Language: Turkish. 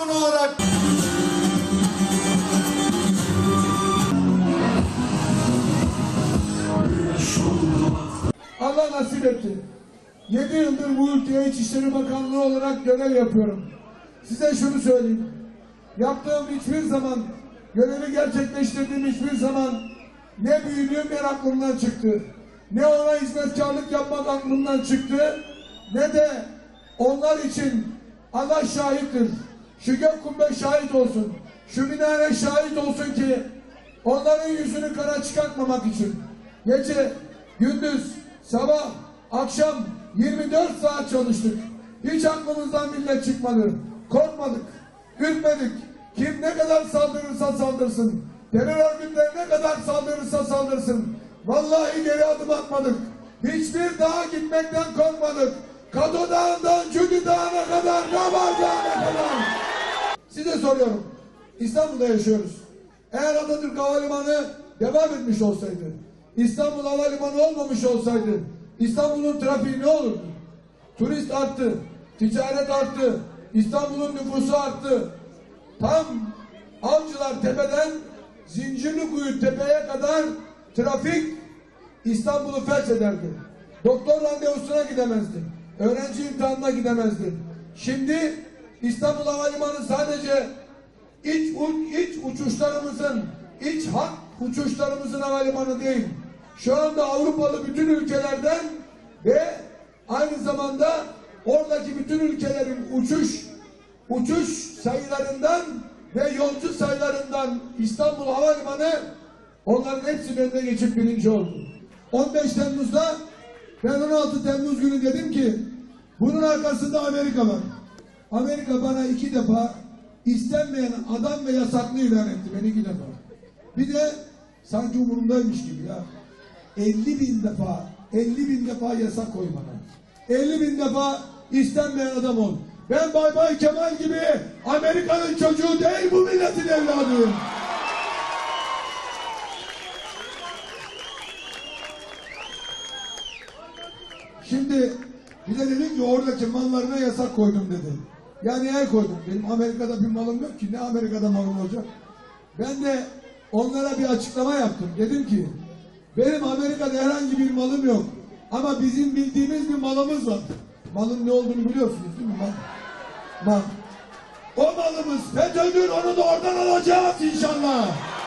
başkanı olarak Allah nasip etti. 7 yıldır bu ülkeye İçişleri Bakanlığı olarak görev yapıyorum. Size şunu söyleyeyim. Yaptığım hiçbir zaman, görevi gerçekleştirdiğim hiçbir zaman ne büyüdüğüm yer aklımdan çıktı. Ne ona hizmetkarlık yapmak aklımdan çıktı ne de onlar için Allah şahittir. Şu gök kubbe şahit olsun. Şu minare şahit olsun ki onların yüzünü kara çıkartmamak için gece, gündüz, sabah, akşam 24 saat çalıştık. Hiç aklımızdan millet çıkmadı. Korkmadık, ürkmedik. Kim ne kadar saldırırsa saldırsın. Terör örgütleri ne kadar saldırırsa saldırsın. Vallahi geri adım atmadık. Hiçbir dağa gitmekten korkmadık. Kado Dağı'ndan Cüdü Dağı'na kadar, Gabar Dağı'na kadar. Size soruyorum. İstanbul'da yaşıyoruz. Eğer Atatürk Havalimanı devam etmiş olsaydı, İstanbul Havalimanı olmamış olsaydı, İstanbul'un trafiği ne olurdu? Turist arttı, ticaret arttı, İstanbul'un nüfusu arttı. Tam Avcılar Tepe'den Zincirlikuyu Tepe'ye kadar trafik İstanbul'u felç ederdi. Doktor randevusuna gidemezdi. Öğrenci imtihanına gidemezdi. Şimdi İstanbul Havalimanı sadece iç, iç uçuşlarımızın, iç hat uçuşlarımızın havalimanı değil. Şu anda Avrupalı bütün ülkelerden ve aynı zamanda oradaki bütün ülkelerin uçuş uçuş sayılarından ve yolcu sayılarından İstanbul Havalimanı onların hepsinin önüne geçip birinci oldu. 15 Temmuz'da ben 16 Temmuz günü dedim ki bunun arkasında Amerika var. Amerika bana iki defa istenmeyen adam ve yasaklı ilan etti beni iki defa. Bir de sanki umurumdaymış gibi ya. 50 bin defa 50 bin defa yasak koy bana. 50 bin defa istenmeyen adam ol. Ben Bay Bay Kemal gibi Amerika'nın çocuğu değil bu milletin evladıyım. Şimdi bir de dedim ki oradaki mallarına yasak koydum dedi. Yani el koydum. Benim Amerika'da bir malım yok ki. Ne Amerika'da malım olacak? Ben de onlara bir açıklama yaptım. Dedim ki benim Amerika'da herhangi bir malım yok. Ama bizim bildiğimiz bir malımız var. Malın ne olduğunu biliyorsunuz değil mi? Mal. Mal. O malımız FETÖ'dür onu da oradan alacağız inşallah.